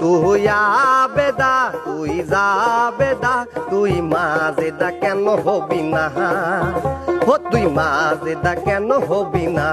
তুই আবেদা তুই যাবেদা তুই মাজেদা কেন হবি না? ও তুই মাজেদা কেন হবি না?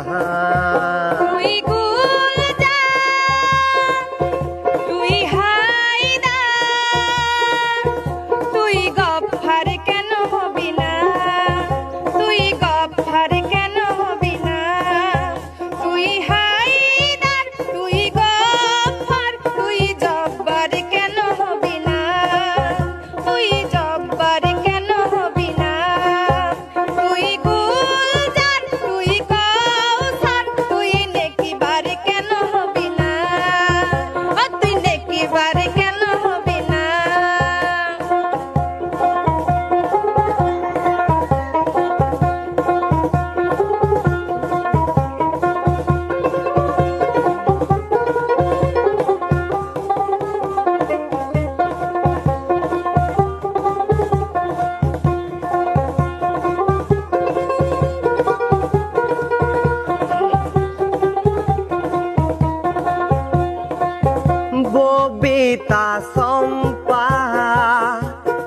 ববিতা সম্পা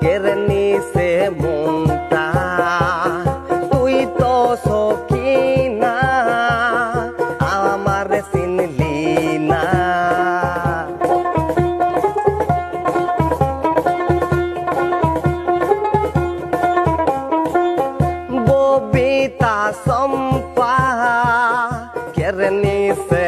কেড়ে নিছে মনটা। তুই তো সখী না আমার চিনলি না ববিতা সম্পা কেড়ে নিছে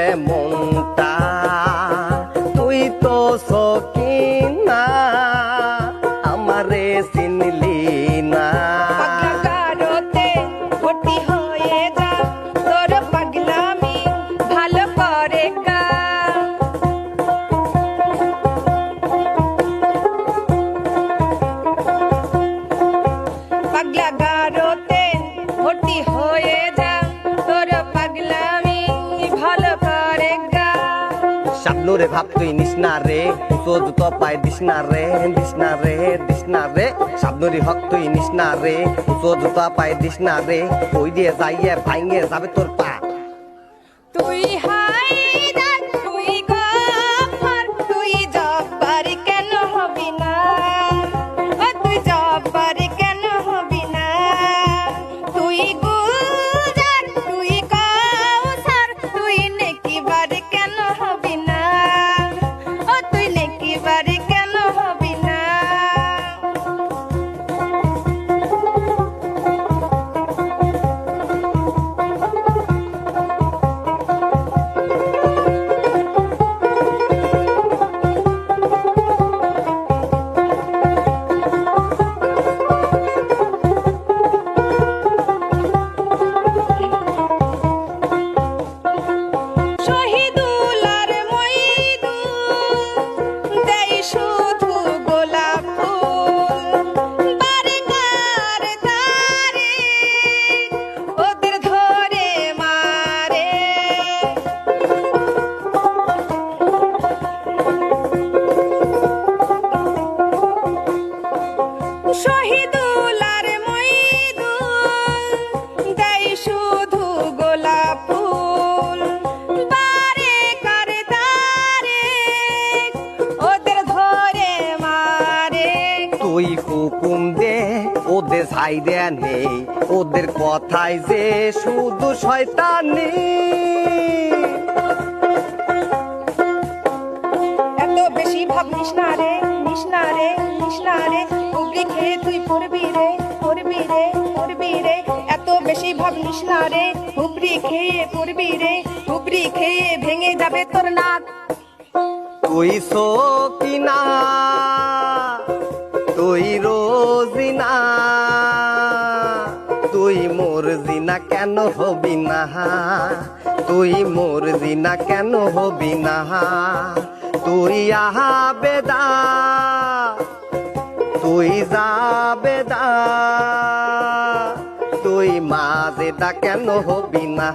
পাগলাগারোতে ভর্তি হয়ে যা। তোর পাগলামি ভালো করে গা। শাবনুরে ভাব তুই নিস না রে। সোজ তো পায় দিস না রে দিস না রে দিস না রে। শাবনুরি হক তুই নিস না রে। সোজ তো পায় দিস না রে। ওই দিয়ে যাইয়ে ভাইঙে যাবে তোর পা। তুই হায়দার শহীদুল আর দেয় শুধু গোলাপ ফুল। বারে কার তারে ওদের ধরে মারে। তুই হুকুম দে ওদের ছাই দেয়া নেই। ওদের কথায় যে শুধু শয়তানি। এত বেশি ভাব নিস না রে। না রে না রে উবরি খেয়ে তুই পড়বি রে পড়বি রে পড়বি রে। এত বেশি ভাব নিস না রে হুবরি খেয়ে পড়বি রে হুবরি খেয়ে ভেঙে যাবে তোর নাক। তুই সকিনা, তুই রোজিনা, তুই মোর জিনা কেন হবি না? তুই মোর জিনা কেন হবি না? তুই আহা বেদা, তুই যাবেদা তুই মাজেদা কেন হবি না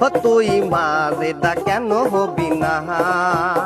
তুই তুই মাজেদা কেন হবি না।